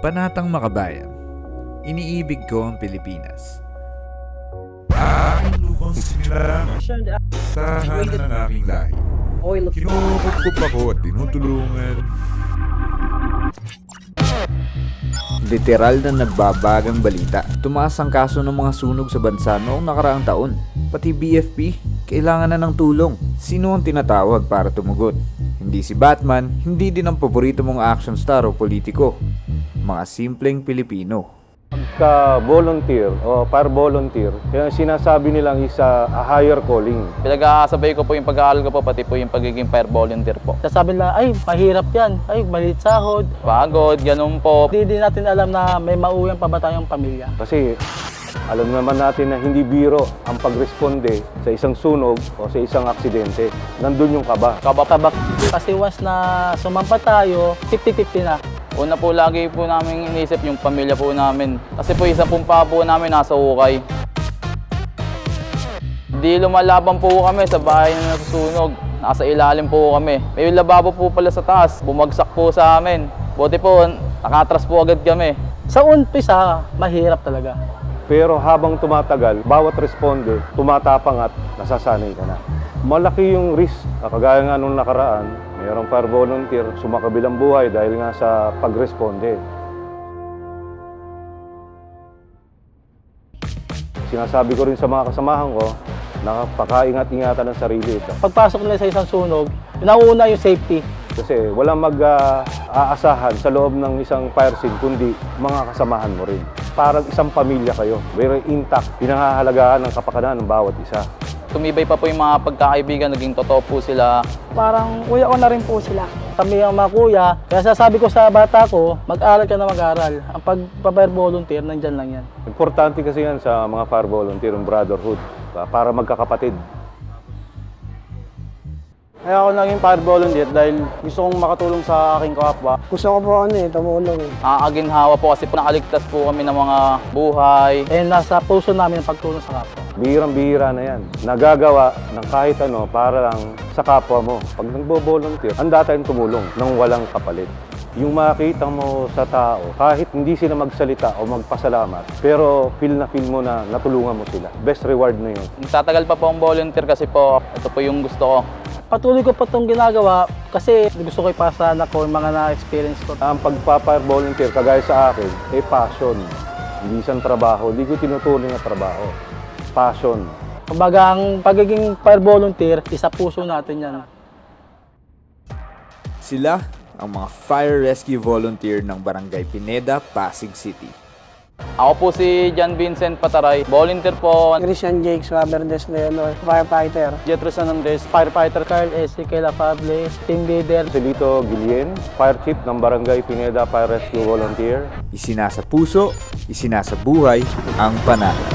Panatang Makabayan. Iniibig ko ang Pilipinas. Aking lupang sinilang tahanan ng aking lahi. Kinukupkup ako at tinutulungan. Literal na nagbabagang balita. Tumaas ang kaso ng mga sunog sa bansa noong nakaraang taon. Pati BFP, kailangan na ng tulong. Sino ang tinatawag para tumugon? Hindi si Batman, hindi din ang paborito mong action star o politiko. Mga simpleng Pilipino. Pagka-volunteer o par-volunteer, yung sinasabi nilang isa a higher calling. Pinag-aasabay ko po yung pag-aaral ko po, pati po yung pagiging fire volunteer po. Sasabi nila, ay, mahirap yan. Ay, maliit sahod. Pagod, ganun po. Hindi din natin alam na may mauuyang pa ba tayong pamilya. Kasi alam naman natin na hindi biro ang pagresponde sa isang sunog o sa isang aksidente. Nandun yung kaba. Kabak-kabak. Kasi once na sumampa tayo, 50-50 na. Una po lagi po namin inisip yung pamilya po namin. Kasi po isa pong po namin nasa ukay. Di lumalaban po kami sa bahay na nasusunog. Nasa ilalim po kami. May lababo po pala sa taas. Bumagsak po sa amin. Buti po, nakatras po agad kami. Sa umpisa, mahirap talaga. Pero habang tumatagal, bawat responde, tumatapang at nasasanay ka na. Malaki yung risk. Kagaya nga nung nakaraan, mayroong fire volunteer, sumakabilang buhay dahil nga sa pagresponde. Sinasabi ko rin sa mga kasamahan ko, nakapakaingat-ingatan ng sarili ito. Pagpasok nila sa isang sunog, nauna yung safety. Kasi walang mag-aasahan sa loob ng isang fire scene, kundi mga kasamahan mo rin. Parang isang pamilya kayo, very intact, pinangahalagaan ng kapakanan ng bawat isa. Tumibay pa po yung mga pagkakaibigan, naging totoo po sila. Parang kuya ko na rin po sila. Kami ang mga kuya, kaya sasabi ko sa bata ko, mag-aral ka na mag-aral. Ang pagpa-fire volunteer, nandyan lang yan. Importante kasi yan sa mga fire volunteer, yung brotherhood, pa- para magkakapatid. Kaya ako naging fire volunteer dahil gusto kong makatulong sa aking kapwa. Gusto ko po ano eh, tumulong eh. Nakakaginhawa po kasi po nakaligtas po kami ng mga buhay. Eh, nasa puso namin ang pagtulong sa kapwa. Bihirang-bihira na yan. Nagagawa ng kahit ano para lang sa kapwa mo. Pag nagbo-volunteer, handa tayong tumulong nang walang kapalit. Yung makita mo sa tao, kahit hindi sila magsalita o magpasalamat, pero feel na feel mo na natulungan mo sila. Best reward na yun. Tatagal pa po ang volunteer kasi po, ito po yung gusto ko. Patuloy ko pa itong ginagawa kasi gusto ko ipasa na ko yung mga na-experience ko. Ang pagpapire volunteer, kagaya sa akin, ay passion. Hindi isang trabaho. Hindi ko tinutuloy na trabaho. Passion. Kumbaga, ang pagiging fire volunteer, isa puso natin yan. Sila ang mga fire rescue volunteer ng Barangay Pineda, Pasig City. Ako po si John Vincent Pataray, volunteer po. Christian Jakes, Robert Leonor, firefighter. Jetro San Andres, firefighter. Carl Ezequiel Afable, team leader. Silito Gilien, Fire Chief ng Barangay Pineda Fire Rescue Volunteer. Isinasa puso, isinasa buhay ang panahon.